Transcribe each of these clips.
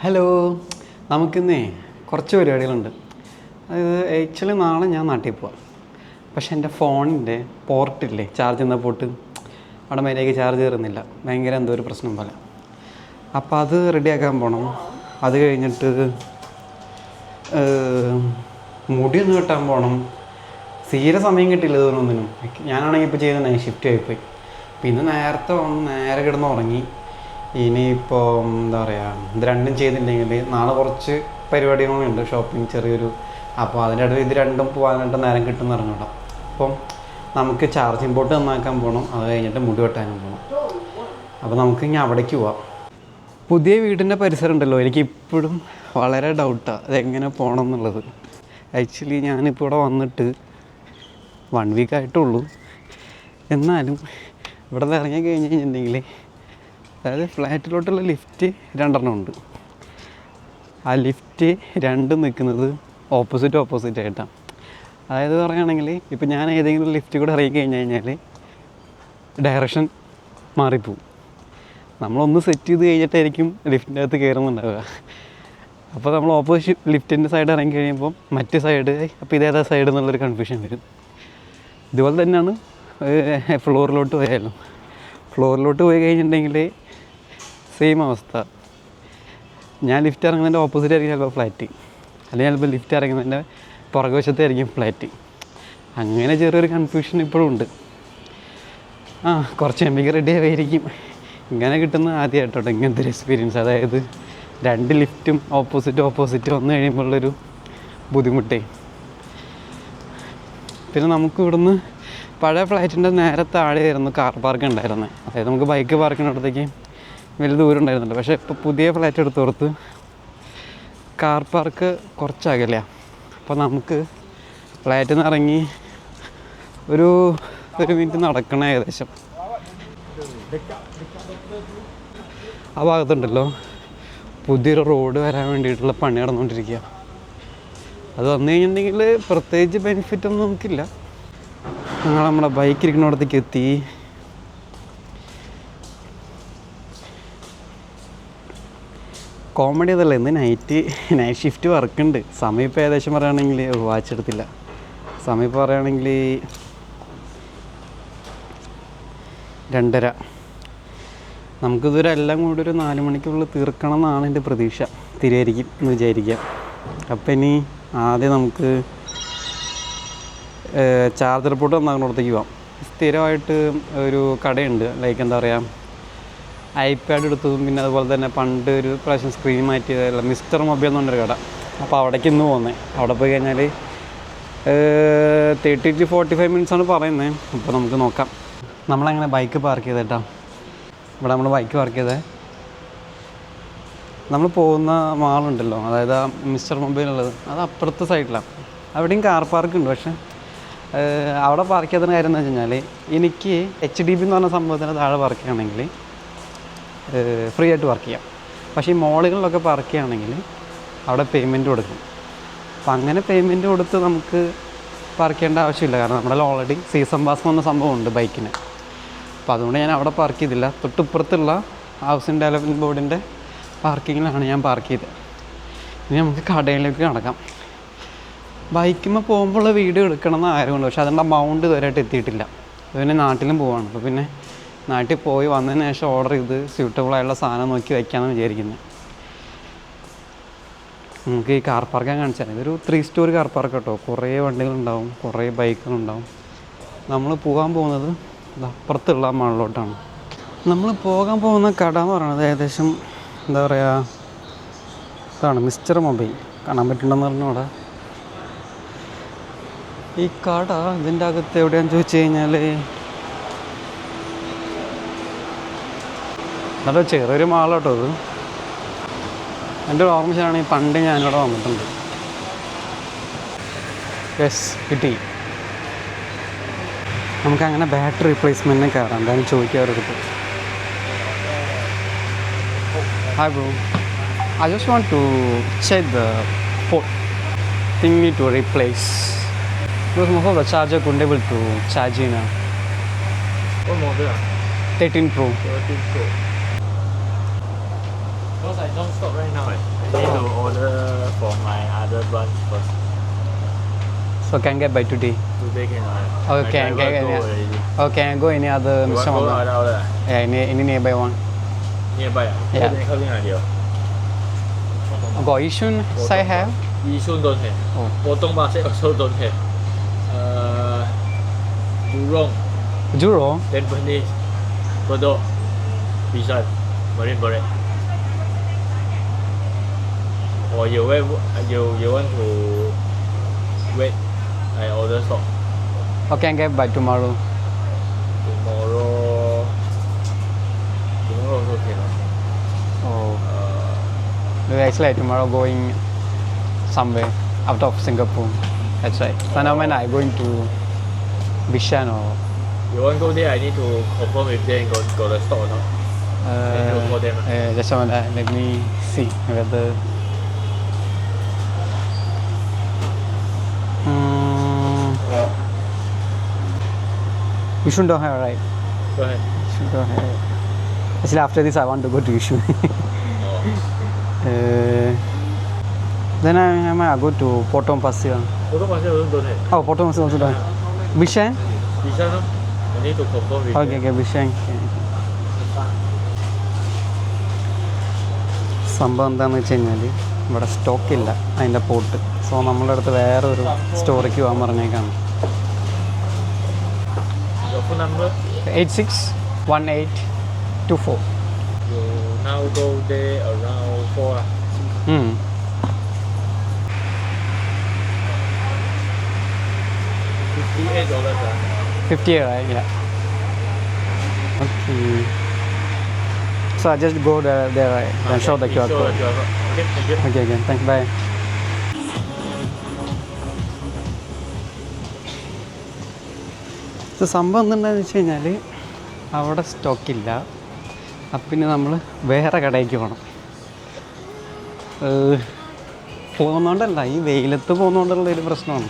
Hello നമുക്കിന്നേ കുറച്ച് പരിപാടികളുണ്ട്. അതായത് ആക്ച്വലി നാളെ ഞാൻ നാട്ടിൽ പോവാം. പക്ഷെ എന്റെ ഫോണിന്റെ പോർട്ടില്ലേ ചാർജ് ചെയ്യുന്ന പോട്ട്? അവിടെ മര്യാദയ്ക്ക് ചാർജ് കയറുന്നില്ല ഭയങ്കര എന്തോ ഒരു പ്രശ്നം പോലെ. അപ്പോൾ അത് റെഡിയാക്കാൻ പോകണം അത് കഴിഞ്ഞിട്ട് മുടിയൊന്ന് വെട്ടാൻ പോകണം തീരെ സമയം കിട്ടില്ല തോന്നുന്നതിനും ഞാനാണെങ്കിൽ ഇപ്പോൾ നൈറ്റ് ഷിഫ്റ്റ് ആയിപ്പോയി പിന്നെ നേരത്തെ വന്ന് നേരെ കിടന്ന് ഉറങ്ങി. ഇനിയിപ്പോൾ എന്താ പറയുക ഇത് രണ്ടും ചെയ്തില്ലെങ്കിൽ നാളെ കുറച്ച് പരിപാടികളുണ്ട്. ഷോപ്പിംഗ് ചെറിയൊരു അപ്പോൾ അതിന്റെ ഇടയിൽ ഇത് രണ്ടും പോകാനായിട്ട് നേരം കിട്ടുന്ന ഇറങ്ങണം അപ്പം നമുക്ക് ചാർജിങ് ബോട്ട് നന്നാക്കാൻ പോകണം അത് കഴിഞ്ഞിട്ട് മുടി വെട്ടാനും പോകണം അപ്പോൾ നമുക്ക് ഇനി അവിടേക്ക് പോവാം. പുതിയ വീടിന്റെ പരിസരം ഉണ്ടല്ലോ. എനിക്ക് ഇപ്പോഴും വളരെ ഡൗട്ടാണ് അതെങ്ങനെ പോകണം എന്നുള്ളത്. ആക്ച്വലി ഞാനിപ്പോൾ ഇവിടെ വന്നിട്ട് വൺ വീക്ക് ആയിട്ടുള്ളൂ. എന്നാലും ഇവിടെ നിന്ന് ഇറങ്ങി കഴിഞ്ഞ് കഴിഞ്ഞിട്ടുണ്ടെങ്കിൽ അതായത് ഫ്ലാറ്റിലോട്ടുള്ള ലിഫ്റ്റ് രണ്ടെണ്ണം ഉണ്ട്. ആ ലിഫ്റ്റ് രണ്ടും നിൽക്കുന്നത് ഓപ്പോസിറ്റ് ഓപ്പോസിറ്റ് ആയിട്ടാണ്. അതായത് പറയുകയാണെങ്കിൽ ഇപ്പം ഞാൻ ഏതെങ്കിലും ലിഫ്റ്റ് കൂടെ ഇറങ്ങി കഴിഞ്ഞ് കഴിഞ്ഞാൽ ഡയറക്ഷൻ മാറിപ്പോവും. നമ്മളൊന്ന് സെറ്റ് ചെയ്ത് കഴിഞ്ഞിട്ടായിരിക്കും ലിഫ്റ്റിന്റെ അകത്ത് കയറുന്നുണ്ടാവുക. അപ്പോൾ നമ്മൾ ഓപ്പോസിറ്റ് ലിഫ്റ്റിന്റെ സൈഡ് ഇറങ്ങി കഴിയുമ്പോൾ മറ്റേ സൈഡ് അപ്പോൾ ഇതേതാ സൈഡ് എന്നുള്ളൊരു കൺഫ്യൂഷൻ വരും. ഇതുപോലെ തന്നെയാണ് ഫ്ലോറിലോട്ട് പോയാലും. ഫ്ലോറിലോട്ട് പോയി കഴിഞ്ഞിട്ടുണ്ടെങ്കിൽ സെയിം അവസ്ഥ. ഞാൻ ലിഫ്റ്റ് ഇറങ്ങുന്നതിന്റെ ഓപ്പോസിറ്റ് ആയിരിക്കും ചിലപ്പോൾ ഫ്ലാറ്റ് അല്ലെങ്കിൽ ചിലപ്പോൾ ലിഫ്റ്റ് ഇറങ്ങുന്നതിന്റെ പുറകുവശത്തായിരിക്കും ഫ്ലാറ്റ് അങ്ങനെ ചെറിയൊരു കൺഫ്യൂഷൻ ഇപ്പോഴും ഉണ്ട്. ആ കുറച്ച് എം ബിക്ക് റെഡി ആയിരിക്കും ഇങ്ങനെ കിട്ടുന്ന ആദ്യമായിട്ടോട്ടെ ഇങ്ങനത്തെ ഒരു എക്സ്പീരിയൻസ് അതായത് രണ്ട് ലിഫ്റ്റും ഓപ്പോസിറ്റ് ഓപ്പോസിറ്റ് വന്നു കഴിയുമ്പോഴുള്ളൊരു ബുദ്ധിമുട്ടേ. പിന്നെ നമുക്ക് ഇവിടുന്ന് പഴയ ഫ്ലാറ്റിന്റെ നേരെ താഴെയായിരുന്നു കാർ പാർക്ക് ഉണ്ടായിരുന്നത് അതായത് നമുക്ക് ബൈക്ക് പാർക്കിനടുത്തേക്ക് വലിയ ദൂരം ഉണ്ടായിരുന്നില്ല പക്ഷേ ഇപ്പോൾ പുതിയ ഫ്ലാറ്റ് എടുത്തോർത്ത് കാർ പാർക്ക് കുറച്ചകലെയാ അപ്പോൾ നമുക്ക് ഫ്ലാറ്റിൽ നിന്ന് ഇറങ്ങി ഒരു ഒരു മിനിറ്റ് നടക്കണ ഏകദേശം. ആ ഭാഗത്തുണ്ടല്ലോ. പുതിയൊരു റോഡ് വരാൻ വേണ്ടിയിട്ടുള്ള പണി നടന്നുകൊണ്ടിരിക്കുക. അത് വന്നു കഴിഞ്ഞിട്ടുണ്ടെങ്കിൽ പ്രത്യേകിച്ച് ബെനിഫിറ്റ് ഒന്നും നമുക്കില്ല. ഞങ്ങൾ നമ്മുടെ ബൈക്ക് ഇരിക്കുന്നിടത്തേക്ക് എത്തി. കോമഡി അതല്ല ഇന്ന് നൈറ്റ് നൈറ്റ് ഷിഫ്റ്റ് വർക്ക് ഉണ്ട്. സമയം ഇപ്പോൾ ഏകദേശം പറയുകയാണെങ്കിൽ വാച്ച് എടുത്തില്ല. സമയം ഇപ്പോൾ പറയുകയാണെങ്കിൽ രണ്ടര. നമുക്കിതൊരു എല്ലാം കൂടി ഒരു നാല് മണിക്കുള്ളിൽ തീർക്കണം എന്നാണ് എന്റെ പ്രതീക്ഷ. തിരിയായിരിക്കും എന്ന് വിചാരിക്കാം അപ്പം ഇനി ആദ്യം നമുക്ക് ചാർജർ പോട്ട് വന്നതിനോടത്തേക്ക് പോവാം. സ്ഥിരമായിട്ട് ഒരു കടയുണ്ട്. ലൈക്ക് എന്താ പറയുക ഐപാഡ് എടുത്തതും പിന്നെ അതുപോലെ തന്നെ പണ്ട് ഒരു പ്രാവശ്യം സ്ക്രീൻ മാറ്റിയതല്ല മിസ്റ്റർ മൊബൈൽ എന്ന് പറഞ്ഞൊരു കട. അപ്പോൾ അവിടേക്ക് ഇന്ന് പോകുന്നത് അവിടെ പോയി കഴിഞ്ഞാൽ thirty to forty five minutes ആണ് പറയുന്നത് അപ്പോൾ നമുക്ക് നോക്കാം. നമ്മളങ്ങനെ ബൈക്ക് പാർക്ക് ചെയ്തേട്ടാ ഇവിടെ നമ്മൾ ബൈക്ക് പാർക്ക് ചെയ്തേ. നമ്മൾ പോകുന്ന മാളുണ്ടല്ലോ അതായത് ആ മിസ്റ്റർ മൊബൈൽ ഉള്ളത്. അത് അപ്പുറത്തെ സൈഡിലാണ് അവിടെയും കാർ പാർക്ക് ഉണ്ട്. പക്ഷേ അവിടെ പാർക്ക് ചെയ്തതിന് കാര്യം എന്ന് വെച്ച് കഴിഞ്ഞാൽ എനിക്ക് എച്ച് ഡി ബി എന്ന് പറഞ്ഞ സംഭവത്തിന് താഴെ പാർക്ക് ചെയ്യുകയാണെങ്കിൽ ഫ്രീ ആയിട്ട് വർക്ക് ചെയ്യാം. പക്ഷേ ഈ മോളുകളിലൊക്കെ പറക്കുകയാണെങ്കിൽ അവിടെ പേയ്മെന്റ് കൊടുക്കും. അപ്പം അങ്ങനെ പേയ്മെന്റ് കൊടുത്ത് നമുക്ക് പാർക്ക് ചെയ്യേണ്ട ആവശ്യമില്ല. കാരണം നമ്മുടെ ഓൾറെഡി സീസൺ പാസ് എന്ന സംഭവമുണ്ട് ബൈക്കിന് അപ്പോൾ അതുകൊണ്ട് ഞാൻ അവിടെ പാർക്ക് ചെയ്തില്ല. തൊട്ടിപ്പുറത്തുള്ള ഹൗസിംഗ് ഡെവലപ്മെന്റ് ബോർഡിന്റെ പാർക്കിങ്ങിലാണ് ഞാൻ പാർക്ക് ചെയ്തത്. ഇനി നമുക്ക് കടയിലേക്ക് കടക്കാം. ബൈക്കുമ്പോൾ പോകുമ്പോൾ വീഡിയോ എടുക്കണം എന്ന് ആഗ്രഹമുണ്ട്. പക്ഷേ അതിന്റെ എമൗണ്ട് ഇതുവരെയായിട്ട് എത്തിയിട്ടില്ല. അതുപിന്നെ നാട്ടിലും പോവാണ്. അപ്പോൾ പിന്നെ നാട്ടിൽ പോയി വന്നതിന് ശേഷം ഓർഡർ ചെയ്ത് സ്യൂട്ടബിൾ ആയുള്ള സാധനം നോക്കി വയ്ക്കാമെന്ന് വിചാരിക്കുന്നത് നമുക്ക് ഈ കാർ പാർക്കാൻ കാണിച്ചാൽ ഇതൊരു ത്രീ സ്റ്റോറി കാർ പാർക്ക് കേട്ടോ. കുറേ വണ്ടികളുണ്ടാവും കുറേ ബൈക്കുകളുണ്ടാവും. നമ്മൾ പോകാൻ പോകുന്നത് അപ്പുറത്തുള്ള മണലോട്ടാണ്. നമ്മൾ പോകാൻ പോകുന്ന കട എന്ന് പറയുന്നത് ഏകദേശം എന്താ പറയുക ഇതാണ് മിസ്റ്റർ മൊബൈൽ. കാണാൻ പറ്റുന്നുണ്ടെന്ന് അവിടെ. ഈ കട ഇതിന്റെ അകത്ത് എവിടെയാണെന്ന് ചോദിച്ചു കഴിഞ്ഞാൽ നല്ല ചെറിയൊരു മാളാട്ടോ ഇത്. എന്റെ ഒരു ഓർമ്മ ശരിയാണെങ്കിൽ പണ്ട് ഞാനിവിടെ വന്നിട്ടുണ്ട്. യെസ് കിട്ടി. നമുക്കങ്ങനെ ബാറ്ററി റീപ്ലേസ്മെന്റിന് കയറാം എന്തായാലും അവരടുത്ത്. Hi bro I just want to check the port thingy to replace. Because most of the charger couldn't able to charge in a What model. ah? 13 Pro. 13 Pro. Because I don't stop right now eh. branch first. So can get by today. Today can my can- driver can- go yeah. already. Oh, can go any other You want Mr. go other outlet? Yeah, any, any nearby one. Nearby ah? Yeah. Then helping idea. Got Yishun side have? Yishun don't have. Oh. Potong Pasir also don't have. Uh, Jurong, Jurong? Tampines, Bedok, Bishan, Marine Parade. Or you wait, you you want to wait? I order stock Or can get by tomorrow? tomorrow. Tomorrow also can. Oh. Uh, Maybe actually tomorrow going somewhere out of Singapore. That's right. So now when I going to Bishan or you want go there? I need to confirm if they got got the stock or not. Then you uh, call them ah. uh, just a minute, let me see whether. Yishun don't have right. Go ahead. Yishun don't have. Actually, after this, I want to go to Yishun. Oh. uh, then I, I might go to Potom Pasir. Potom Pasir also don't have. Oh, Potom Pasir also don't have. Bishan? Bishan no? I need to confirm with Okay, okay, Bishan. സംഭവം എന്താണെന്ന് വെച്ച് കഴിഞ്ഞാൽ ഇവിടെ സ്റ്റോക്കില്ല അതിന്റെ pot so നമ്മളുടെ അടുത്ത് വേറെ ഒരു സ്റ്റോറിക്ക് പോകാൻ പറഞ്ഞേക്കാണ് phone number? 861824. You now go there around 4. Mm. $58, uh. Ah. 50 right? Yeah. Okay. So I just go there, there right? Ah, okay. And show the QR code. Okay, thank you. Okay, again. thank you. Bye. ഇത് സംഭവം എന്തുണ്ടെന്ന് വെച്ച് കഴിഞ്ഞാൽ അവിടെ സ്റ്റോക്കില്ല അപ്പം പിന്നെ നമ്മൾ വേറെ കടയിലേക്ക് പോകണം പോകുന്നോണ്ടല്ല ഈ വെയിലത്ത് പോകുന്നോണ്ടുള്ള ഒരു പ്രശ്നമാണ്.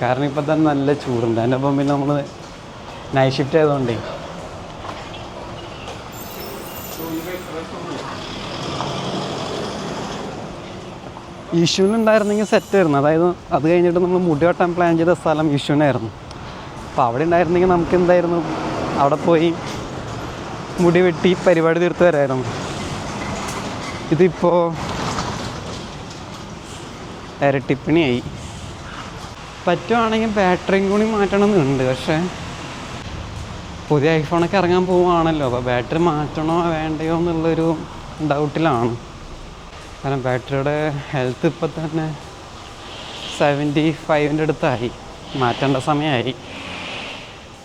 കാരണം ഇപ്പം തന്നെ നല്ല ചൂടുണ്ട്. അതിന്റെ ഒപ്പം പിന്നെ നമ്മൾ നൈറ്റ് ഷിഫ്റ്റ് ആയതുകൊണ്ടേ. യിഷുവിനുണ്ടായിരുന്നെങ്കിൽ സെറ്റായിരുന്നു അതായത് അത് കഴിഞ്ഞിട്ട് നമ്മൾ മുടി വെട്ടാൻ പ്ലാൻ ചെയ്ത സ്ഥലം ഈശുവിനായിരുന്നു. അപ്പോൾ അവിടെ ഉണ്ടായിരുന്നെങ്കിൽ നമുക്ക് എന്തായിരുന്നു? അവിടെ പോയി മുടി വെട്ടി പരിപാടി തീർത്ത് വരായിരുന്നു. ഇതിപ്പോൾ ഇരട്ടിപ്പണിയായി. പറ്റുവാണെങ്കിൽ ബാറ്ററിയും കൂടി മാറ്റണമെന്നുണ്ട്. പക്ഷേ പുതിയ ഐഫോണൊക്കെ ഇറങ്ങാൻ പോവുകയാണല്ലോ. അപ്പോൾ ബാറ്ററി മാറ്റണോ വേണ്ടയോ എന്നുള്ളൊരു ഡൗട്ടിലാണ് കാരണം ബാറ്ററിയുടെ ഹെൽത്ത് ഇപ്പം തന്നെ സെവന്റി ഫൈവിന്റെ അടുത്തായി. മാറ്റേണ്ട സമയമായി.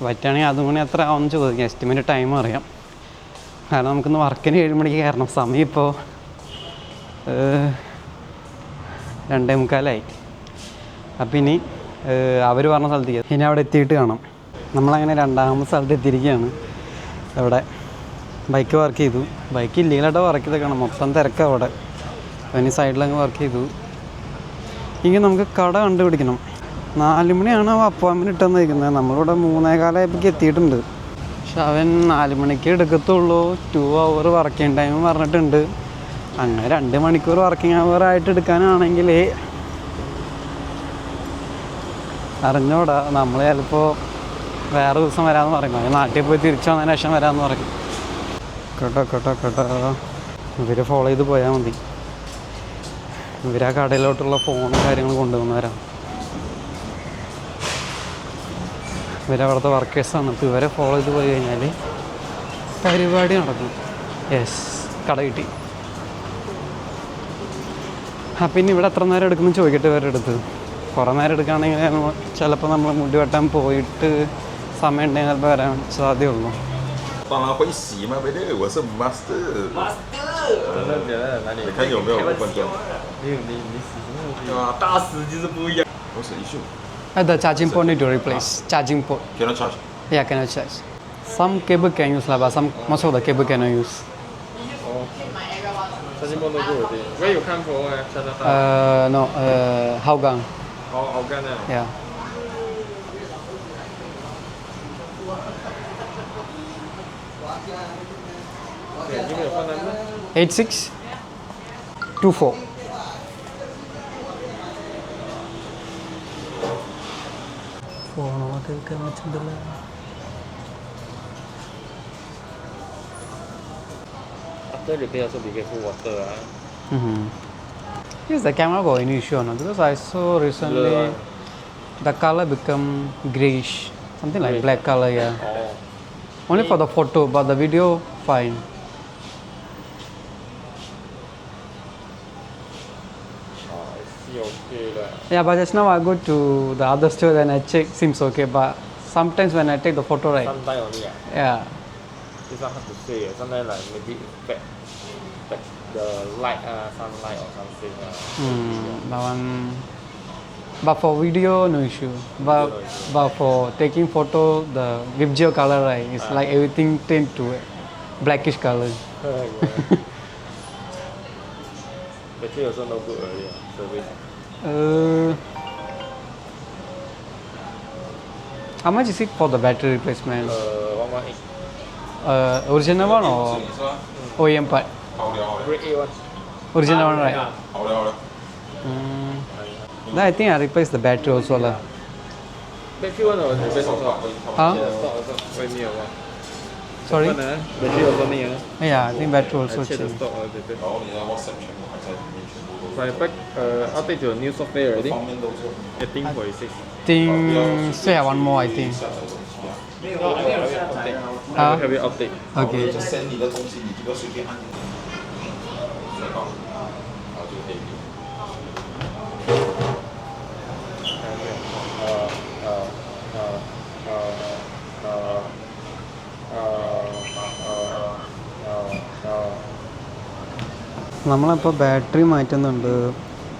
പറ്റുകയാണെങ്കിൽ അതും കൂടി എത്ര ആവുമെന്ന് ചോദിക്കാം. എസ്റ്റിമേറ്റ് ടൈം അറിയാം. കാരണം നമുക്കിന്ന് വർക്കിന് ഏഴ് മണിക്ക് കയറണം. സമയം ഇപ്പോൾ രണ്ടേ മുക്കാലായി. അപ്പം ഇനി അവർ പറഞ്ഞ സ്ഥലത്തേക്ക് ഇനി അവിടെ എത്തിയിട്ട് കാണാം. നമ്മളങ്ങനെ രണ്ടാമത്തെ സ്ഥലത്ത് എത്തിയിരിക്കുകയാണ്. അവിടെ ബൈക്ക് വർക്ക് ചെയ്തു. ബൈക്ക് ഇല്ലീഗലായിട്ട് വർക്ക് ചെയ്തേക്കാണ് മൊത്തം തിരക്കാണ് അവിടെ. അതിന് സൈഡിലങ്ങ് വർക്ക് ചെയ്തു. ഇനി നമുക്ക് കട കണ്ടുപിടിക്കണം. നാല് മണിയാണ് അപ്പോയിൻമെന്റ് ഇട്ടെന്നിരിക്കുന്നത്. നമ്മളിവിടെ മൂന്നേ കാലമായപ്പോഴേക്ക് എത്തിയിട്ടുണ്ട്. പക്ഷെ അവൻ നാല് മണിക്ക് എടുക്കത്തുള്ളൂ. ടു അവർ വർക്കിംഗ് ടൈം പറഞ്ഞിട്ടുണ്ട്. അങ്ങനെ രണ്ട് മണിക്കൂർ വർക്കിംഗ് അവർ ആയിട്ട് എടുക്കാനാണെങ്കിൽ അറിഞ്ഞോടാ. നമ്മൾ ചിലപ്പോൾ വേറെ ദിവസം വരാമെന്ന് പറയും. നാട്ടിൽ പോയി തിരിച്ചു വന്നതിന് ശേഷം വരാമെന്ന് പറയും. കേട്ടോ കേട്ടോ കേട്ടോ. ഇവർ ഫോളോ ചെയ്ത് പോയാൽ മതി. ഇവർ ആ കടയിലോട്ടുള്ള ഫോണും കാര്യങ്ങളും കൊണ്ടുവന്നവരാ ഇവരവിടുത്തെ വർക്കേഴ്സാണ് അപ്പോൾ ഇവരെ ഫോളോ ചെയ്ത് പോയി കഴിഞ്ഞാൽ പരിപാടി നടക്കും യെസ് കട കിട്ടി ആ പിന്നെ ഇവിടെ എത്ര നേരം എടുക്കുമെന്ന് ചോദിക്കട്ടെ ഇവരുടെ അടുത്ത് കുറേ നേരം എടുക്കുകയാണെങ്കിൽ ചിലപ്പോൾ നമ്മൾ മുടി വെട്ടാൻ പോയിട്ട് സമയം ഉണ്ടെങ്കിൽ ചിലപ്പോൾ വരാൻ സാധ്യതയുള്ളൂ 当然会洗嘛，贝勒，我是 master。真的假的？哪里？你看有没有五分钟？ 大师就是不一样。我是一秀。At the charging point need to replace charging port. Cannot charge. Yeah, cannot charge. Some cable can use lah, but some most of the cable cannot use. 哦。charging port 都不稳定。我有看过哎，加拿大。呃，no，呃，浩刚。哦，浩刚的。Yeah. 8-6 2-4 കേൾക്കാൻ വെച്ചിട്ടുണ്ടല്ലോ After repair also be careful water ah. Mm-hmm. Is the camera got any issue or not? Because I saw recently Blur, ah. the color become grayish, something like Grey. black color. Yeah, Oh. only for the photo, but the video fine. Yeah, but just now I go to the other store and I check, seems okay. But sometimes when I take the photo, right? Sometimes only ah. Yeah. This one hard to say. Sometimes like maybe back, back the light ah, sunlight or something ah. Hmm, that one. But for video, no issue. But no issue. but for taking photo, the Vibgeo color, right? It's Ah. like everything tend to blackish color. Yeah. Battery also no good ah, Service. Uh, how much is it for the battery replacement? Uh. Uh, original one or OEM part? One. Original one, right? Um, then I think I replace the battery also lah. Battery one or replace also? Huh? Sorry. Battery also Yeah, I think battery also. Check. 后你的 WhatsApp 全部还在里面，全部都 But I back uh, update to a new software already. 方面都做。 Eighteen forty six. Think still have one more, I think. 下来的东西啊， Huh? Have you update? 然后 Okay. 你就 send 你的东西，你就要随便按，最好，然后就可以 നമ്മളിപ്പോൾ battery മാറ്റുന്നുണ്ട്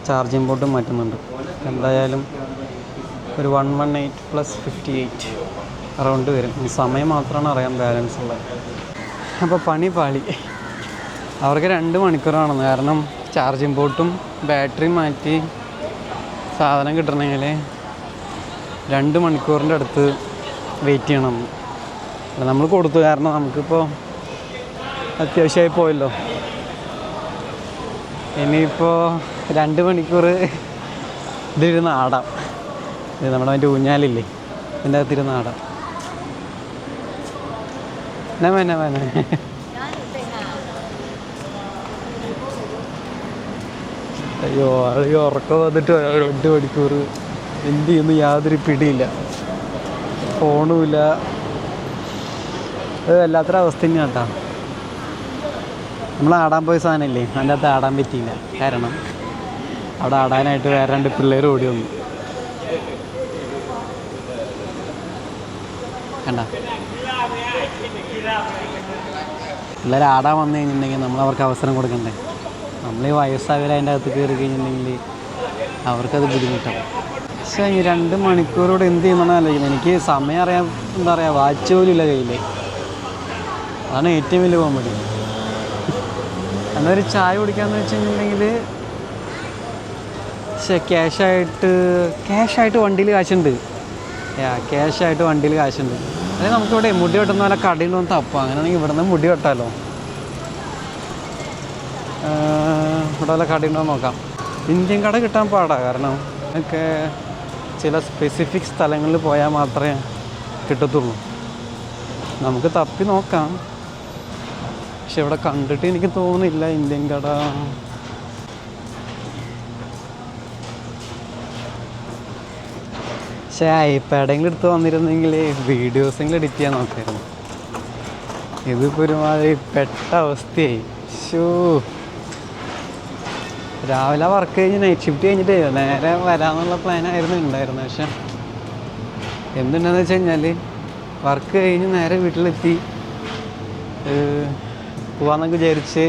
charging board മാറ്റുന്നുണ്ട്. എന്തായാലും ഒരു one one eight plus fifty eight around വരും. സമയം മാത്രമാണ് അറിയാൻ balance ഉള്ളത്. അപ്പോൾ പണി പാളി. അവർക്ക് രണ്ട് മണിക്കൂറാണ്. കാരണം ചാർജിങ് ബോർഡും ബാറ്ററി മാറ്റി സാധനം കിട്ടണമെങ്കിൽ രണ്ട് മണിക്കൂറിന്റെ അടുത്ത് വെയിറ്റ് ചെയ്യണം. നമ്മൾ കൊടുത്തു. കാരണം നമുക്കിപ്പോൾ അത്യാവശ്യമായി പോയല്ലോ. ഇനിയിപ്പോൾ രണ്ട് മണിക്കൂർ ഇതിരുന്ന് ആടാം ഇത് നമ്മുടെ മറ്റേ ഊഞ്ഞാലില്ലേ? ഇതിന്റെ അകത്തിരുന്ന് ആടാം എന്നാ വേന വേന അയ്യോ അയ്യോ ഉറക്കം വന്നിട്ട് രണ്ട് മണിക്കൂർ എന്ത് ചെയ്യുന്നു യാതൊരു പിടിയില്ല. ഫോണുമില്ല അത് വല്ലാത്തൊരവസ്ഥ തന്നെയാണ് നമ്മൾ ആടാൻ പോയ സാധനമില്ലേ? അതിന്റെ അകത്ത് ആടാൻ പറ്റിയില്ല. കാരണം അവിടെ ആടാനായിട്ട് വേറെ രണ്ട് പിള്ളേർ ഓടി വന്നു. കണ്ട? പിള്ളേർ ആടാൻ വന്നു കഴിഞ്ഞിട്ടുണ്ടെങ്കിൽ നമ്മൾ അവർക്ക് അവസരം കൊടുക്കണ്ടേ? നമ്മൾ ഈ വയസ്സായവർ അതിന്റെ അകത്ത് കയറി കഴിഞ്ഞിട്ടുണ്ടെങ്കിൽ അവർക്കത് ബുദ്ധിമുട്ടാണ് പക്ഷേ ഈ രണ്ട് മണിക്കൂറോടെ എന്ത് ചെയ്യുന്നതാണ് ആലോചിക്കുന്നത് എനിക്ക് സമയം അറിയാൻ എന്താ പറയുക വാച്ച് പോലും ഇല്ല കയ്യിൽ അതാണ് ഏറ്റവും വലിയ കോമഡി. എന്നൊരു ചായ കുടിക്കാന്ന് വെച്ചിട്ടുണ്ടെങ്കിൽ ക്യാഷായിട്ട് ക്യാഷായിട്ട് വണ്ടിയിൽ കാശുണ്ട്. യാ ക്യാഷായിട്ട് വണ്ടിയിൽ കാശുണ്ട്. അല്ലെങ്കിൽ നമുക്കിവിടെ മുടി വെട്ടുന്ന പോലെ കടയിൽ വന്ന് തപ്പം അങ്ങനെയാണെങ്കിൽ ഇവിടെ നിന്ന് മുടി വെട്ടാലോ? ഇവിടെ വല്ല നിന്ന് നോക്കാം. ഇന്ത്യൻ കട കിട്ടാൻ പാടാ. കാരണം ഒക്കെ ചില സ്പെസിഫിക് സ്ഥലങ്ങളിൽ പോയാൽ മാത്രമേ കിട്ടത്തുള്ളൂ. നമുക്ക് തപ്പി നോക്കാം. പക്ഷെ ഇവിടെ കണ്ടിട്ട് എനിക്ക് തോന്നുന്നില്ല ഇന്ത്യൻ കട. പക്ഷേ ഐപാഡെങ്കിലും എടുത്ത് വന്നിരുന്നെങ്കിൽ വീഡിയോസെങ്കിലും എഡിറ്റ് ചെയ്യാൻ നോക്കായിരുന്നു. ഇതിപ്പോൾ ഒരുമാതിരി പെട്ട അവസ്ഥയായി. ഷൂ രാവിലെ വർക്ക് കഴിഞ്ഞ് നൈറ്റ് ഷിഫ്റ്റ് കഴിഞ്ഞിട്ട് നേരെ വരാമെന്നുള്ള പ്ലാനായിരുന്നു ഉണ്ടായിരുന്നത്. പക്ഷെ എന്തുണ്ടെന്ന് വെച്ച് കഴിഞ്ഞാൽ വർക്ക് കഴിഞ്ഞ് നേരെ വീട്ടിലെത്തി. ഏഹ് പോവാന്നൊക്കെ വിചാരിച്ച്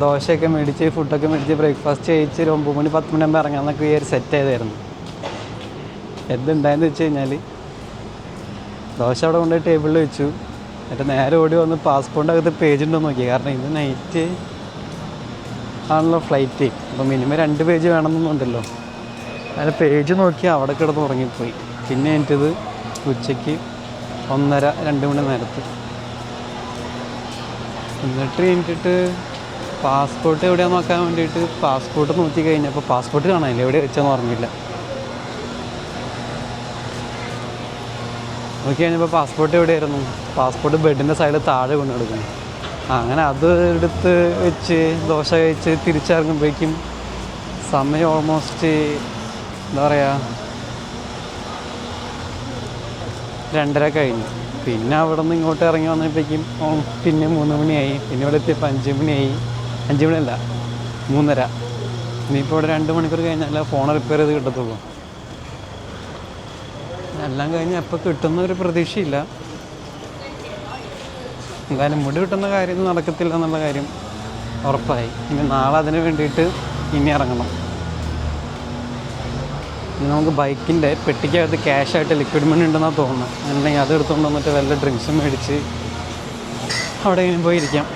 ദോശയൊക്കെ മേടിച്ച് ഫുഡൊക്കെ മേടിച്ച് ബ്രേക്ക്ഫാസ്റ്റ് കഴിച്ച് ഒരു ഒമ്പത് മണി പത്ത് മണിയാകുമ്പോൾ ഇറങ്ങാമെന്നൊക്കെ വിചാരിച്ച് സെറ്റ് ചെയ്തായിരുന്നു. എന്തുണ്ടായെന്ന് വെച്ച് കഴിഞ്ഞാൽ ദോശ അവിടെ കൊണ്ടുപോയി ടേബിളിൽ വെച്ചു. എന്നിട്ട് നേരെ ഓടി വന്ന് പാസ്പോർട്ടിന്റെ അകത്ത് പേജ് ഉണ്ടോ നോക്കി. കാരണം ഇന്ന് നൈറ്റ് ആണല്ലോ ഫ്ലൈറ്റ് അപ്പോൾ മിനിമം രണ്ട് പേജ് വേണമെന്നൊന്നുണ്ടല്ലോ അതിൽ പേജ് നോക്കി അവിടെ കിടന്ന് ഉറങ്ങിപ്പോയി. പിന്നെ എനിക്കത് ഉച്ചയ്ക്ക് ഒന്നര രണ്ട് മണി നേരത്ത്. എന്നിട്ട് കഴിഞ്ഞിട്ട് പാസ്പോർട്ട് എവിടെയാന്ന് നോക്കാൻ വേണ്ടിയിട്ട് പാസ്പോർട്ട് നോക്കി കഴിഞ്ഞപ്പോൾ പാസ്പോർട്ട് കാണാനില്ല. എവിടെ വെച്ചാന്ന് ഓർമ്മയില്ല. നോക്കി കഴിഞ്ഞപ്പോൾ പാസ്പോർട്ട് എവിടെയായിരുന്നു? പാസ്പോർട്ട് ബെഡിന്റെ സൈഡിൽ താഴെ കൊണ്ടു കൊടുക്കുന്നു. അങ്ങനെ അത് എടുത്ത് വെച്ച് ദോശ കഴിച്ച് തിരിച്ചിറങ്ങുമ്പോഴേക്കും സമയം ഓൾമോസ്റ്റ് എന്താ പറയുക രണ്ടര കഴിഞ്ഞു. പിന്നെ അവിടെ നിന്ന് ഇങ്ങോട്ട് ഇറങ്ങി വന്നപ്പോഴേക്കും പിന്നെ മൂന്ന് മണിയായി. പിന്നെ ഇവിടെ എത്തിയപ്പോൾ അഞ്ച് മണിയായി. അഞ്ച് മണിയല്ല മൂന്നര. ഇനിയിപ്പോൾ ഇവിടെ രണ്ട് മണിക്കൂർ കഴിഞ്ഞാൽ ഫോൺ റിപ്പയർ ചെയ്ത് കിട്ടത്തുള്ളൂ. എല്ലാം കഴിഞ്ഞ് എപ്പോൾ കിട്ടുന്ന ഒരു പ്രതീക്ഷയില്ല. എന്തായാലും മുടി കിട്ടുന്ന കാര്യം നടക്കത്തില്ല എന്നുള്ള കാര്യം ഉറപ്പായി. ഇനി നാളെ അതിന് വേണ്ടിയിട്ട് ഇനി ഇറങ്ങണം. ഇനി നമുക്ക് ബൈക്കിന്റെ പെട്ടിക്കകത്ത് ക്യാഷായിട്ട് ലിക്വിഡ് മണി ഉണ്ടെന്നാണ് തോന്നുന്നത് അല്ലെങ്കിൽ അത് എടുത്തുകൊണ്ട് വന്നിട്ട് വല്ല ഡ്രിങ്ക്സും മേടിച്ച് അവിടെ ഇങ്ങനെ പോയിരിക്കാം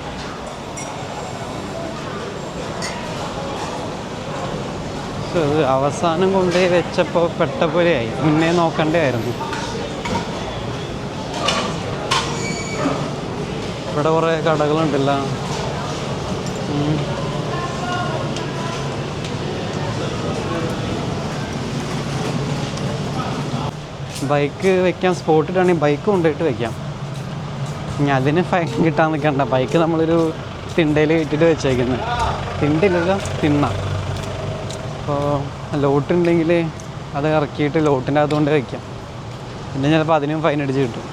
അവസാനം കൊണ്ടുപോയി വെച്ചപ്പോൾ പെട്ട പോലെയായി മുന്നേ നോക്കണ്ടായിരുന്നു ഇവിടെ കുറേ കടകളുണ്ടല്ല. ബൈക്ക് വെക്കാൻ സ്പോട്ടിട്ടാണെങ്കിൽ ബൈക്ക് കൊണ്ടുപോയിട്ട് വെക്കാം. ഇനി അതിന് ഫൈൻ കിട്ടാൻ നിൽക്കണ്ട ബൈക്ക് നമ്മളൊരു തിണ്ടയിൽ ഇട്ടിട്ട് വെച്ചേക്കുന്നത് തിണ്ടില്ല തിണ്ണ. അപ്പോൾ ലോട്ടുണ്ടെങ്കിൽ അത് ഇറക്കിയിട്ട് ലോട്ടിന്റെ അകത്തുകൊണ്ട് വയ്ക്കാം പിന്നെ ചിലപ്പോൾ അതിനും ഫൈൻ അടിച്ച് കിട്ടും.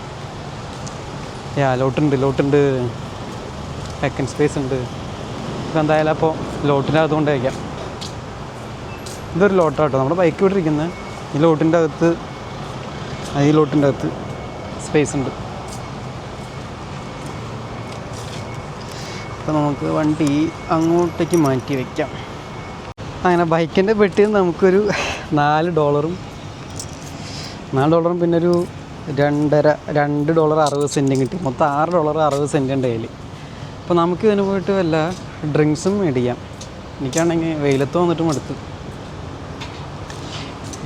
യാ ലോട്ടുണ്ട് ലോട്ടുണ്ട്. ഹെക്കൻ സ്പേസ് ഉണ്ട്. ഇപ്പം എന്തായാലും അപ്പോൾ ലോട്ടിന്റെ അകത്തുകൊണ്ട് വയ്ക്കാം ഇതൊരു ലോട്ടാട്ടോ. നമ്മുടെ ബൈക്ക് വിട്ടിരിക്കുന്നത് ഈ ലോട്ടിന്റെ അകത്ത് ഈ ലോട്ടിന്റെ അകത്ത് സ്പേസ് ഉണ്ട് അപ്പോൾ നമുക്ക് വണ്ടി അങ്ങോട്ടേക്ക് മാറ്റി വയ്ക്കാം അങ്ങനെ ബൈക്കിന്റെ പെട്ടിയിൽ നമുക്കൊരു നാല് ഡോളറും നാല് ഡോളറും പിന്നെ ഒരു രണ്ടര രണ്ട് ഡോളർ അറുപത് സെന്റും കിട്ടി. മൊത്തം ആറ് ഡോളർ അറുപത് സെന്റ് കയ്യിൽ അപ്പോൾ നമുക്ക് ഇതിന് പോയിട്ട് വല്ല ഡ്രിങ്ക്സും മേടിക്കാം. എനിക്കാണെങ്കിൽ വെയിലത്ത് വന്നിട്ട് മടുത്തു.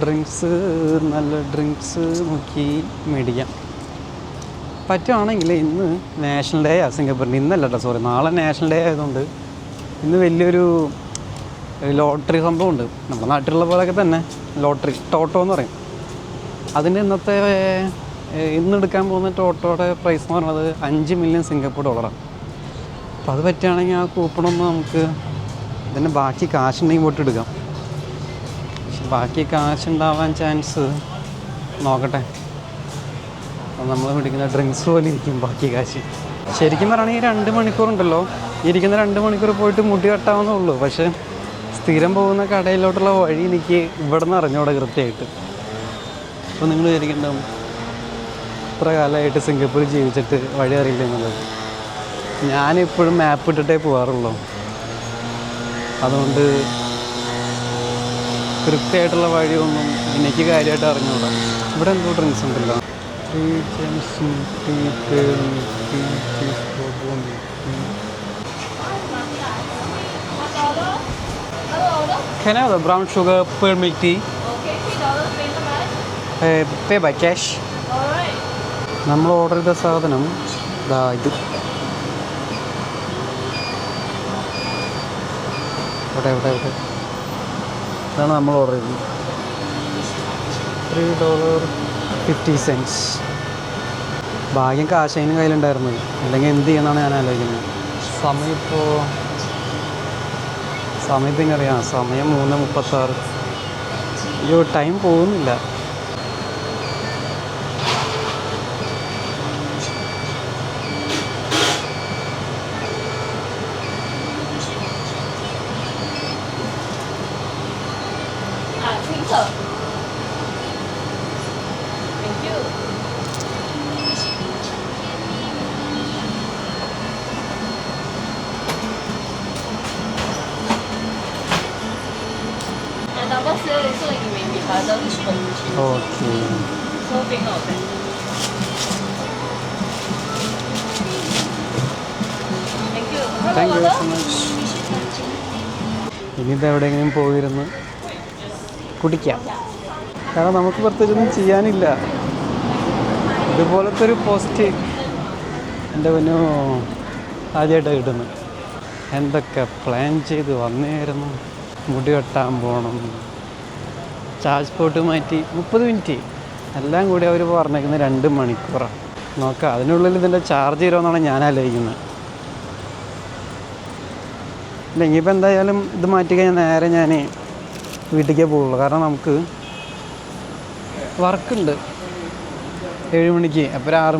ഡ്രിങ്ക്സ് നല്ല ഡ്രിങ്ക്സ് നോക്കി മേടിക്കാം. പറ്റുവാണെങ്കിൽ ഇന്ന് നാഷണൽ ഡേ ആ സിംഗപ്പൂരിന്റെ ഇന്നല്ല കേട്ടോ സോറി. നാളെ നാഷണൽ ഡേ ആയതുകൊണ്ട് ഇന്ന് വലിയൊരു ലോട്ടറി സംഭവമുണ്ട്. നമ്മുടെ നാട്ടിലുള്ള പോലെയൊക്കെ തന്നെ. ലോട്ടറി ടോട്ടോ എന്ന് പറയും. അതിന്റെ ഇന്നത്തെ ഇന്ന് എടുക്കാൻ പോകുന്ന ടോട്ടോയുടെ പ്രൈസ് എന്ന് പറയുന്നത് അഞ്ച് മില്യൺ സിംഗപ്പൂർ ഡോളറാണ് അപ്പോൾ അത് പറ്റുകയാണെങ്കിൽ ആ കൂപ്പണൊന്ന് നമുക്ക് ഇതിന്റെ ബാക്കി കാശുണ്ടെങ്കിൽ പോയിട്ട് എടുക്കാം. പക്ഷെ കാശ് ഉണ്ടാവാൻ ചാൻസ് നോക്കട്ടെ. നമ്മൾ പിടിക്കുന്ന ഡ്രിങ്ക്സ് പോലെ ഇരിക്കും ബാക്കി കാശ്. ശരിക്കും പറയുകയാണെങ്കിൽ രണ്ട് മണിക്കൂറുണ്ടല്ലോ. ഇരിക്കുന്ന രണ്ട് മണിക്കൂർ പോയിട്ട് മുടി വെട്ടാവുന്നേ ഉള്ളൂ. പക്ഷേ സ്ഥിരം പോകുന്ന കടയിലോട്ടുള്ള വഴി എനിക്ക് ഇവിടെ നിന്ന് അറിഞ്ഞൂടെ കൃത്യമായിട്ട്. അപ്പോൾ നിങ്ങൾ വിചാരിക്കണ്ടാവും ഇത്ര കാലമായിട്ട് സിംഗപ്പൂരിൽ ജീവിച്ചിട്ട് വഴി അറിയില്ല എന്നുള്ളത്. ഞാനിപ്പോഴും മാപ്പ് ഇട്ടിട്ടേ പോകാറുള്ളൂ അതുകൊണ്ട് കൃത്യമായിട്ടുള്ള വഴിയൊന്നും എനിക്ക് കാര്യമായിട്ട് അറിഞ്ഞൂടാ ഇവിടെ എന്തോ ഡ്രിങ്ക്സ് ഉണ്ടല്ലോ ടീ ജംസും ടീ ടീ സ്ട്രോബും Can I have. Alright. നമ്മൾ ഓർഡർ ചെയ്ത സാധനം ദാ ഇത് ഇവിടെ ഇവിടെ ഇവിടെ ഇതാണ് നമ്മൾ ഓർഡർ ചെയ്തത്. ത്രീ ഡോളർ ഫിഫ്റ്റി സെന്റ്സ് ഭാഗ്യം കാശയിന് കയ്യിലുണ്ടായിരുന്നു. അല്ലെങ്കിൽ എന്ത് ചെയ്യണമെന്നാണ് ഞാൻ ആലോചിക്കുന്നത്. സമയം ഇപ്പോൾ സമയത്തിനറിയാം അറിയാം സമയം മൂന്ന് മുപ്പത്താറ്. അയ്യോ ടൈം പോകുന്നില്ല. താങ്ക് യു സോ മച്ച് ഇനിയിപ്പോൾ എവിടെയെങ്കിലും പോയിരുന്ന് കുടിക്കാം. കാരണം നമുക്ക് പ്രത്യേകിച്ചൊന്നും ചെയ്യാനില്ല. ഇതുപോലത്തെ ഒരു പോസ്റ്റ് എന്റെ പിന്നെ ആദ്യമായിട്ടാണ് കിട്ടുന്നത് എന്തൊക്കെ പ്ലാൻ ചെയ്ത് വന്നേരുന്നു മുടി വെട്ടാൻ പോകണം ചാർജ് പോട്ട് മാറ്റി മുപ്പത് മിനിറ്റ് എല്ലാം കൂടി അവർ പറഞ്ഞേക്കുന്നത് രണ്ട് മണിക്കൂറാണ് നോക്കാം അതിനുള്ളിൽ ഇതിന്റെ ചാർജ് തരുമെന്നാണ് ഞാൻ ആലോചിക്കുന്നത് ഇല്ല ഇനിയിപ്പോൾ എന്തായാലും ഇത് മാറ്റി കഴിഞ്ഞാൽ നേരെ ഞാൻ വീട്ടിലേക്കേ പോകുള്ളൂ കാരണം നമുക്ക് വർക്കുണ്ട്. ഏഴ് മണിക്ക്. അപ്പോൾ ഒരു ആറ്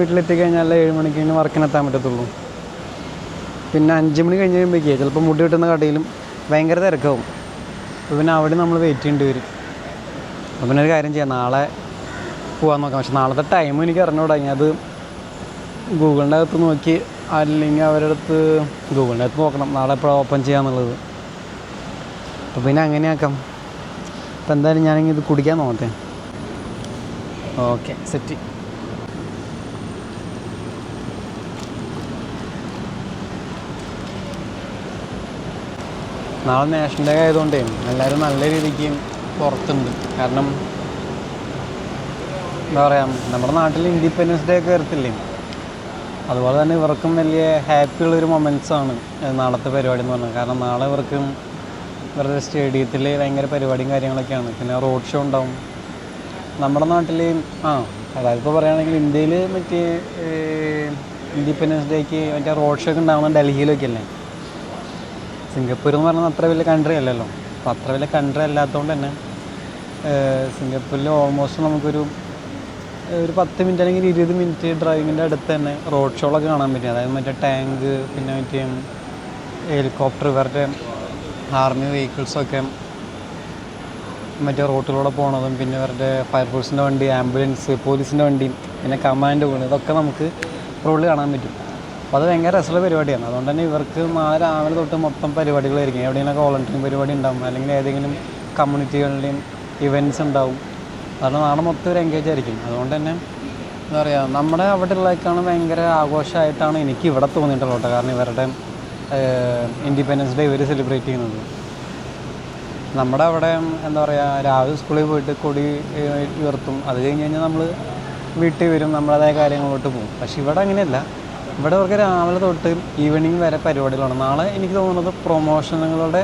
വീട്ടിലെത്തി കഴിഞ്ഞാൽ ഏഴ് മണിക്കെങ്കിലും വർക്കിനെത്താൻ പറ്റത്തുള്ളൂ. പിന്നെ അഞ്ച് മണി കഴിഞ്ഞ് കഴിയുമ്പോഴേക്കേ ചിലപ്പോൾ മുടി കിട്ടുന്ന കടയിലും ഭയങ്കര തിരക്കാവും. അപ്പോൾ പിന്നെ അവിടെ നമ്മൾ വെയിറ്റ് ചെയ്യേണ്ടി വരും. അപ്പോൾ പിന്നെ ഒരു കാര്യം ചെയ്യാം. നാളെ പോകാൻ നോക്കാം. പക്ഷെ നാളത്തെ ടൈം എനിക്ക് അറിഞ്ഞുകൂടാ തുടങ്ങി അത് ഗൂഗിളിന്റെ അകത്ത് നോക്കി അല്ലെങ്കിൽ അവരുടെ ഗൂഗിളിന്റെ അകത്ത് നോക്കണം. നാളെ എപ്പോഴാണ് ഓപ്പൺ ചെയ്യാന്നുള്ളത്. അപ്പോൾ പിന്നെ അങ്ങനെ ആക്കാം അപ്പോൾ എന്തായാലും ഞാനിങ്ങനെ ഇത് കുടിക്കാൻ നോക്കട്ടെ. ഓക്കെ സെറ്റ് നാളെ നാഷണൽ ഡേ ആയതുകൊണ്ടേ എല്ലാവരും നല്ല രീതിക്ക് പുറത്തുണ്ട്. കാരണം എന്താ പറയുക നമ്മുടെ നാട്ടിൽ ഇൻഡിപെൻഡൻസ് ഡേ ഒക്കെ വരത്തില്ലേ? അതുപോലെ തന്നെ ഇവർക്കും വലിയ ഹാപ്പി ഉള്ളൊരു മൊമെന്റ്സ് ആണ് ഏഹ് നാളത്തെ പരിപാടി എന്ന് പറഞ്ഞാൽ. കാരണം നാളെ ഇവർക്കും ഇവരുടെ സ്റ്റേഡിയത്തിൽ ഭയങ്കര പരിപാടിയും കാര്യങ്ങളൊക്കെയാണ്. പിന്നെ റോഡ് ഷോ ഉണ്ടാവും. നമ്മുടെ നാട്ടിൽ ആ അതായത് ഇപ്പോൾ പറയുകയാണെങ്കിൽ ഇന്ത്യയിൽ മറ്റേ ഇൻഡിപെൻഡൻസ് ഡേക്ക് മറ്റേ റോഡ് ഷോ ഒക്കെ ഉണ്ടാവുന്നത് ഡൽഹിയിലൊക്കെ അല്ലേ? സിംഗപ്പൂർ എന്ന് പറയുന്നത് അത്ര വലിയ കൺട്രി അല്ലല്ലോ. അപ്പോൾ അത്ര വലിയ കൺട്രി അല്ലാത്തതുകൊണ്ട് തന്നെ സിംഗപ്പൂരിൽ ഓൾമോസ്റ്റ് നമുക്കൊരു ഒരു പത്ത് മിനിറ്റ് അല്ലെങ്കിൽ ഇരുപത് മിനിറ്റ് ഡ്രൈവിങ്ങിന്റെ അടുത്ത് തന്നെ റോഡ് ഷോകളൊക്കെ കാണാൻ പറ്റും. അതായത് മറ്റേ ടാങ്ക് പിന്നെ മറ്റേ ഹെലികോപ്റ്റർ ഇവരുടെ ആർമി വെഹിക്കിൾസൊക്കെ മറ്റേ റോട്ടിലൂടെ പോണതും പിന്നെ ഇവരുടെ ഫയർഫോഴ്സിന്റെ വണ്ടി ആംബുലൻസ് പോലീസിന്റെ വണ്ടി പിന്നെ കമാൻഡ് പോകുന്നത് ഇതൊക്കെ നമുക്ക് റോഡിൽ കാണാൻ പറ്റും. അപ്പോൾ അത് ഭയങ്കര രസമുള്ള പരിപാടിയാണ്. അതുകൊണ്ട് തന്നെ ഇവർക്ക് നാളെ രാവിലെ തൊട്ട് മൊത്തം പരിപാടികളായിരിക്കും. എവിടെയെങ്കിലും വോളണ്ടിയറിങ് പരിപാടി ഉണ്ടാവും. അല്ലെങ്കിൽ ഏതെങ്കിലും കമ്മ്യൂണിറ്റികളുടെയും ഇവന്റ്സ് ഉണ്ടാവും. കാരണം നാളെ മൊത്തം ഒരു എൻഗേജ് ആയിരിക്കും. അതുകൊണ്ട് തന്നെ എന്താ പറയുക നമ്മുടെ അവിടെ ഉള്ളതൊക്കെയാണ് ഭയങ്കര ആഘോഷമായിട്ടാണ് എനിക്ക് ഇവിടെ തോന്നിയിട്ടുള്ളത് കാരണം ഇവരുടെ ഇൻഡിപെൻഡൻസ് ഡേ ഇവർ സെലിബ്രേറ്റ് ചെയ്യുന്നത്. നമ്മുടെ അവിടെ എന്താ പറയുക രാവിലെ സ്കൂളിൽ പോയിട്ട് കൊടി ഉയർത്തും. അത് കഴിഞ്ഞ് കഴിഞ്ഞാൽ നമ്മൾ വീട്ടിൽ വരും നമ്മളതായ കാര്യങ്ങളോട്ട് പോകും. പക്ഷെ ഇവിടെ അങ്ങനെയല്ല. ഇവിടെ അവർക്ക് രാവിലെ തൊട്ട് ഈവനിങ് വരെ പരിപാടികളാണ്. നാളെ എനിക്ക് തോന്നുന്നത് പ്രൊമോഷനുകളുടെ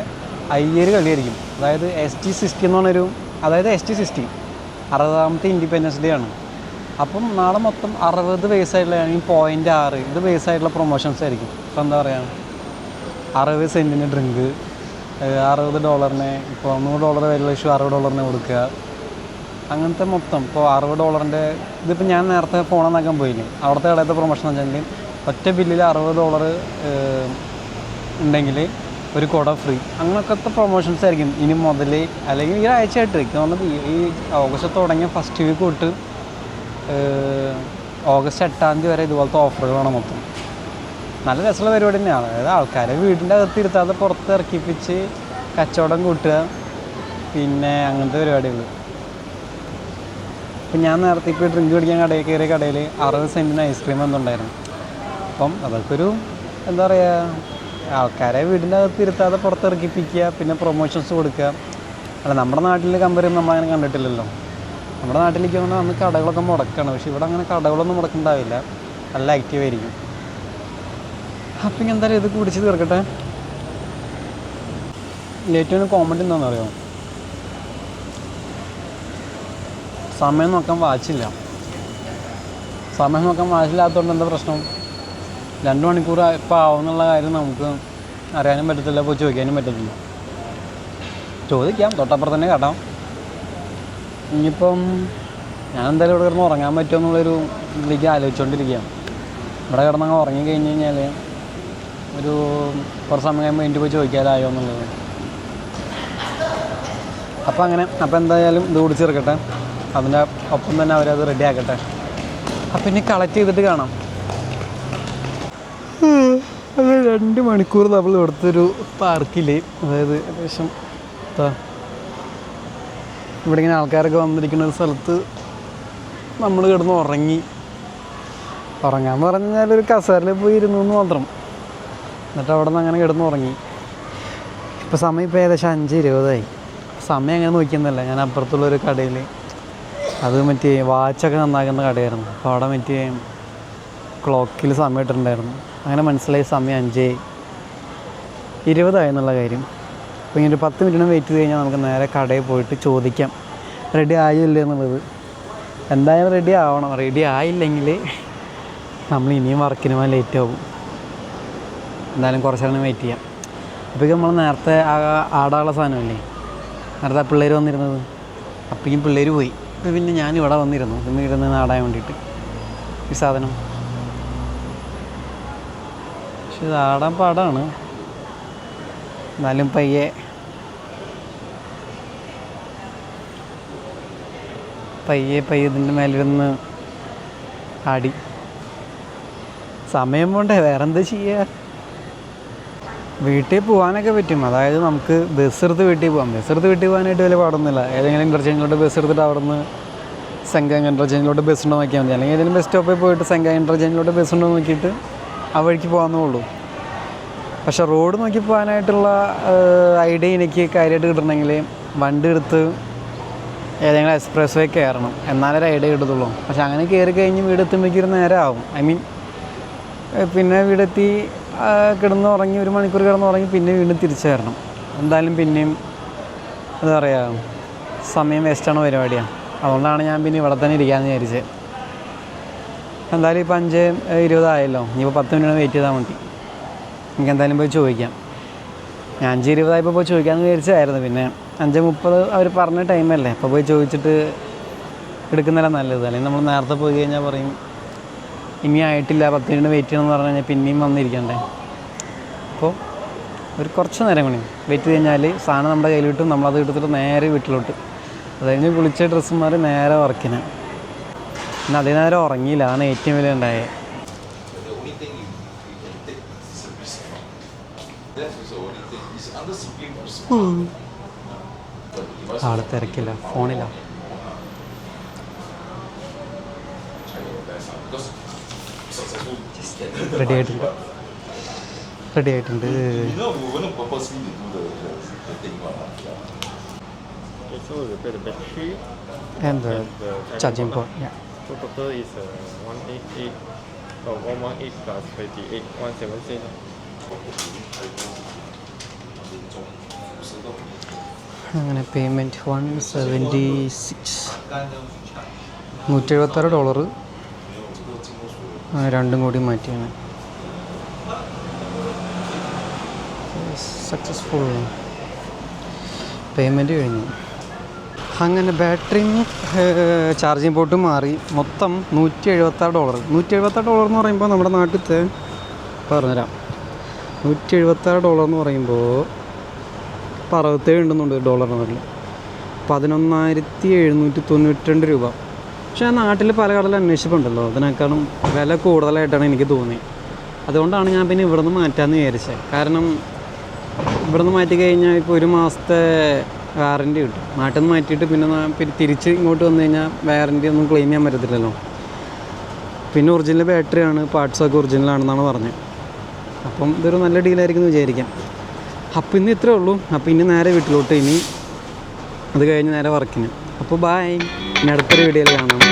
അയ്യര് കളിയായിരിക്കും. അതായത് എസ് ടി സിസ്റ്റി എന്ന് പറഞ്ഞൊരു അതായത് എസ് ടി സിക്സ്റ്റി അറുപതാമത്തെ ഇൻഡിപെൻഡൻസ് ഡേ ആണ്. അപ്പം നാളെ മൊത്തം അറുപത് വയസ്സായിട്ടുള്ള ആണെങ്കിൽ പോയിന്റ് ആറ്. ഇത് ബേസായിട്ടുള്ള പ്രൊമോഷൻസ് ആയിരിക്കും. ഇപ്പം എന്താ പറയുക അറുപത് സെന്റിന് ഡ്രിങ്ക് അറുപത് ഡോളറിന് ഇപ്പോൾ നൂറ് ഡോളർ വരെയുള്ള ഇഷ്യൂ അറുപത് ഡോളറിന് കൊടുക്കുക. അങ്ങനത്തെ മൊത്തം. ഇപ്പോൾ അറുപത് ഡോളറിന്റെ ഇതിപ്പോൾ ഞാൻ നേരത്തെ ഫോണെന്നാക്കാൻ പോയില്ലേ അവിടുത്തെ കടയത്തെ പ്രൊമോഷൻ എന്ന് വെച്ചാൽ ഒറ്റ ബില്ലിൽ അറുപത് ഡോളർ ഉണ്ടെങ്കിൽ ഒരു കുട ഫ്രീ അങ്ങനത്തെ പ്രൊമോഷൻസ് ആയിരിക്കും. ഇനി മുതൽ അല്ലെങ്കിൽ ഈ ആഴ്ചയായിട്ട് എനിക്ക് തോന്നുന്നത് ഈ- ഓഗസ്റ്റ് തുടങ്ങിയ ഫസ്റ്റ് വീക്ക് തൊട്ട് ഓഗസ്റ്റ് എട്ടാം തീയതി വരെ ഇതുപോലത്തെ ഓഫറുകളാണ് മൊത്തം. നല്ല രസമുള്ള പരിപാടി തന്നെയാണ്. അതായത് ആൾക്കാരെ വീടിന്റെ അകത്ത് ഇരുത്താതെ പുറത്ത് ഇറക്കിപ്പിച്ച് കച്ചവടം കൂട്ടുക. പിന്നെ അങ്ങനത്തെ പരിപാടികൾ ഇപ്പം ഞാൻ നേരത്തെ ഇപ്പോൾ ഡ്രിങ്ക് കുടിക്കാൻ കടയിൽ കയറിയ കടയിൽ അറുപത് സെന്റിന് ഐസ്ക്രീം എന്തുണ്ടായിരുന്നു അപ്പം അതൊക്കെ ഒരു എന്താ പറയുക ആൾക്കാരെ വീടിന്റെ അകത്ത് ഇരുത്താതെ പുറത്തിറക്കിപ്പിക്കുക പിന്നെ പ്രൊമോഷൻസ് കൊടുക്കുക. അല്ല നമ്മുടെ നാട്ടിൽ കമ്പയർ ചെയ്യുമ്പോൾ നമ്മളങ്ങനെ കണ്ടിട്ടില്ലല്ലോ. നമ്മുടെ നാട്ടിലേക്ക് വന്നാൽ അന്ന് കടകളൊക്കെ മുടക്കാണ്. പക്ഷേ ഇവിടെ അങ്ങനെ കടകളൊന്നും മുടക്കണ്ടാവില്ല നല്ല ആക്റ്റീവ് ആയിരിക്കും. അപ്പം എന്തായാലും ഇത് കുടിച്ച് തീർക്കട്ടെ? ഏറ്റവും കോമഡി എന്താണെന്ന് അറിയാമോ സമയം നോക്കാൻ വാച്ചില്ല സമയം നോക്കാൻ വാച്ചില്ലാത്തതുകൊണ്ട് എന്താ പ്രശ്നം? രണ്ട് മണിക്കൂർ ഇപ്പോൾ ആവുമെന്നുള്ള കാര്യം നമുക്ക് അറിയാനും പറ്റത്തില്ല പോയി ചോദിക്കാനും പറ്റത്തില്ല. ചോദിക്കാം തൊട്ടപ്പുറത്ത് തന്നെ കേട്ടാം. ഇനിയിപ്പം ഞാൻ എന്തായാലും ഇവിടെ കിടന്ന് ഉറങ്ങാൻ പറ്റുമോ എന്നുള്ളൊരു ഇതിലേക്ക് ആലോചിച്ചുകൊണ്ടിരിക്കുകയാണ് ഇവിടെ കിടന്നങ്ങ് ഉറങ്ങി കഴിഞ്ഞ് കഴിഞ്ഞാൽ ഒരു കുറച്ച് സമയം കഴിയുമ്പോൾ എനിക്ക് പോയി ചോദിക്കാതായോ എന്നുള്ളത്. അപ്പോൾ അങ്ങനെ അപ്പോൾ എന്തായാലും ഇത് കുടിച്ചിറക്കട്ടെ അതിന്റെ ഒപ്പം തന്നെ അവരത് റെഡി ആക്കട്ടെ. അപ്പം ഇനി കളക്ട് ചെയ്തിട്ട് കാണാം അങ്ങനെ രണ്ട് മണിക്കൂർ നമ്മൾ ഇവിടുത്തെ പാർക്കിൽ അതായത് ഏകദേശം ഇവിടെ ഇങ്ങനെ ആൾക്കാരൊക്കെ വന്നിരിക്കുന്ന ഒരു സ്ഥലത്ത് നമ്മൾ കിടന്ന് ഉറങ്ങി. ഉറങ്ങാന്ന് പറഞ്ഞു കഴിഞ്ഞാൽ ഒരു കസേരയിൽ പോയി ഇരുന്നു എന്ന് മാത്രം. എന്നിട്ട് അവിടെ നിന്ന് അങ്ങനെ കിടന്ന് ഉറങ്ങി. ഇപ്പോൾ സമയം ഇപ്പോൾ ഏകദേശം അഞ്ച് ഇരുപതായി. സമയം അങ്ങനെ നോക്കിയെന്നല്ല ഞാൻ അപ്പുറത്തുള്ളൊരു കടയിൽ അത് മറ്റേ വാച്ചൊക്കെ നന്നാക്കുന്ന കടയായിരുന്നു. അപ്പോൾ അവിടെ മറ്റേ ക്ലോക്കിൽ സമയം അങ്ങനെ മനസ്സിലായി സമയം അഞ്ച്. ഇരുപതായി എന്നുള്ള കാര്യം. അപ്പോൾ ഇങ്ങനെ ഒരു പത്ത് മിനിറ്റ് വെയിറ്റ് ചെയ്ത് കഴിഞ്ഞാൽ നമുക്ക് നേരെ കടയിൽ പോയിട്ട് ചോദിക്കാം. റെഡി ആയില്ലേ എന്നുള്ളത്? എന്തായാലും റെഡി ആവണം. റെഡി ആയില്ലെങ്കിൽ നമ്മൾ ഇനിയും വർക്കിന് പോകാൻ ലേറ്റ് ആവും. എന്തായാലും കുറച്ച് നേരം വെയിറ്റ് ചെയ്യാം. അപ്പോഴേക്കും നമ്മൾ നേരത്തെ ആടാനുള്ള സാധനമല്ലേ? നേരത്തെ ആ പിള്ളേർ വന്നിരുന്നത്. അപ്പോഴേക്കും പിള്ളേർ പോയി. പിന്നെ ഞാൻ ഇവിടെ വന്നിരുന്നു. ഇന്ന് ഇരുന്ന് നാടാൻ വേണ്ടിയിട്ട്. ഈ സാധനം. പക്ഷെ ഇത് ആടാൻ പാടാണ്. എന്നാലും പയ്യെ. പയ്യെ പയ്യെ ഇതിന്റെ മേലിരുന്ന് ആടി. സമയം പോണ്ടേ വേറെ എന്താ ചെയ്യുക വീട്ടിൽ പോകാനൊക്കെ പറ്റും. അതായത് നമുക്ക് ബസ് എടുത്ത് വീട്ടിൽ പോകാം ബസ് എടുത്ത് വീട്ടിൽ പോകാനായിട്ട് വലിയ പാടൊന്നുമില്ല. ഏതെങ്കിലും ഇന്റർചേഞ്ചിലോട്ട് ബസ് എടുത്തിട്ട് അവിടെ നിന്ന് സെങ്കാങ് ഇന്റർചേഞ്ചിലോട്ട് ബസ് ഉണ്ടോ നോക്കിയാൽ മതി. അല്ലെങ്കിൽ ഏതെങ്കിലും ബസ് സ്റ്റോപ്പിൽ പോയിട്ട് സെങ്കാങ് ഇന്റർചേഞ്ചിലോട്ട് ബസ് ഉണ്ടോ നോക്കിയിട്ട് ആ വഴിക്ക് പോകാമെന്നേ ഉള്ളൂ. പക്ഷെ റോഡ് നോക്കി പോകാനായിട്ടുള്ള ഐഡിയ എനിക്ക് കാര്യമായിട്ട് കിട്ടണമെങ്കിൽ വണ്ടി എടുത്ത് ഏതെങ്കിലും എക്സ്പ്രസ് വേ കയറണം. എന്നാലേ ഒരു ഐഡിയ കിട്ടത്തുള്ളൂ. പക്ഷെ അങ്ങനെ കയറി കഴിഞ്ഞ് വീട് എത്തുമ്പോഴേക്കൊരു നേരം ആവും ഐ മീൻ പിന്നെ വീടെത്തി കിടന്ന് ഉറങ്ങി ഒരു മണിക്കൂർ കിടന്ന് ഉറങ്ങി പിന്നെ വീണ്ടും തിരിച്ചു വരണം. എന്തായാലും പിന്നെയും എന്താ പറയുക സമയം വേസ്റ്റാണ് പരിപാടിയാണ്. അതുകൊണ്ടാണ് ഞാൻ പിന്നെ ഇവിടെ തന്നെ ഇരിക്കാമെന്ന് വിചാരിച്ചത്. എന്തായാലും ഇപ്പം അഞ്ച് ഇരുപതായല്ലോ. ഇനിയിപ്പോൾ പത്ത് മിനിറ്റ് വെയിറ്റ് ചെയ്താൽ മതി. എനിക്ക് എന്തായാലും പോയി ചോദിക്കാം. ഞാൻ അഞ്ച് ഇരുപതായപ്പോൾ പോയി ചോദിക്കാമെന്ന് വിചാരിച്ചായിരുന്നു പിന്നെ അഞ്ച് മുപ്പത് അവർ പറഞ്ഞ ടൈമല്ലേ അപ്പോൾ പോയി ചോദിച്ചിട്ട് എടുക്കുന്നതല്ല നല്ലത്. അല്ലെങ്കിൽ നമ്മൾ നേരത്തെ പോയി കഴിഞ്ഞാൽ പറയും ഇനി ആയിട്ടില്ല പത്ത് മിനിറ്റ് വെയിറ്റ് ചെയ്യണമെന്ന് പറഞ്ഞു കഴിഞ്ഞാൽ പിന്നെയും വന്നിരിക്കണ്ടേ? അപ്പോൾ ഒരു കുറച്ച് നേരം കൂടി വെയിറ്റ് ചെയ്ത് കഴിഞ്ഞാൽ സാധനം നമ്മുടെ കയ്യിൽ കിട്ടും നമ്മളത് എടുത്തിട്ട് നേരെ വീട്ടിലോട്ട്. അത് കഴിഞ്ഞ് കുളിച്ച ഡ്രസ്സ് മാറി നേരെ വർക്കിന് പിന്നെ അതേ നേരം ഉറങ്ങിയില്ല. അതാണ് ഏറ്റവും വലിയ ഉണ്ടായത് The only thing you, you can take is a risk. That is the only thing. It's under Supreme risk. But if I ആളെ തിരക്കില്ല ഫോണില്ല try your best, ah, because successful is that. Ready ആയിട്ടുണ്ട് ready ആയിട്ടുണ്ട് You know, we wouldn't purposely to do the, the, the thing, one, ah, yeah. എന്താ is uh, 188, oh, 118 plus 58, 176. അങ്ങനെ payment one seventy six നൂറ്റി എഴുപത്താറ് dollar രണ്ടും കൂടി മാറ്റിയാണ്. Successful payment കഴിഞ്ഞു. അങ്ങനെ ബാറ്ററിയും ചാർജിങ് പോർട്ടും മാറി. മൊത്തം നൂറ്റി എഴുപത്താറ് ഡോളർ നൂറ്റി എഴുപത്താറ് ഡോളർ എന്ന് പറയുമ്പോൾ നമ്മുടെ നാട്ടിലത്തെ പറഞ്ഞുതരാം. നൂറ്റി എഴുപത്താറ് ഡോളർ എന്ന് പറയുമ്പോൾ ഇപ്പോൾ അറുപത്തേഴ് ഉണ്ടെന്നുണ്ട് ഡോളറിന് നല്ല പതിനൊന്നായിരത്തി എഴുന്നൂറ്റി തൊണ്ണൂറ്റി രണ്ട് രൂപ. പക്ഷേ നാട്ടിൽ പല കടലും ഉണ്ടല്ലോ അതിനേക്കാളും വില കൂടുതലായിട്ടാണ് എനിക്ക് തോന്നി അതുകൊണ്ടാണ് ഞാൻ പിന്നെ ഇവിടുന്ന് മാറ്റാമെന്ന് വിചാരിച്ചത് കാരണം ഇവിടുന്ന് മാറ്റി കഴിഞ്ഞാൽ ഇപ്പോൾ ഒരു മാസത്തെ വാറന്റി കിട്ടും. നാട്ടിൽ നിന്ന് മാറ്റിയിട്ട് പിന്നെ പിന്നെ തിരിച്ച് ഇങ്ങോട്ട് വന്നു കഴിഞ്ഞാൽ വാറന്റി ഒന്നും ക്ലെയിം ചെയ്യാൻ പറ്റത്തില്ലല്ലോ. പിന്നെ ഒറിജിനൽ ബാറ്ററിയാണ് പാർട്സൊക്കെ ഒറിജിനലാണെന്നാണ് പറഞ്ഞത് അപ്പം ഇതൊരു നല്ല ഡീലായിരിക്കും എന്ന് വിചാരിക്കാം. അപ്പം ഇന്ന് ഇത്രേ ഉള്ളൂ. അപ്പം ഇനി നേരെ വീട്ടിലോട്ട് ഇനി അത് കഴിഞ്ഞ് നേരെ വർക്കിന് അപ്പോൾ ബായ് ഇനി അടുത്തൊരു വീഡിയോയിൽ കാണാം.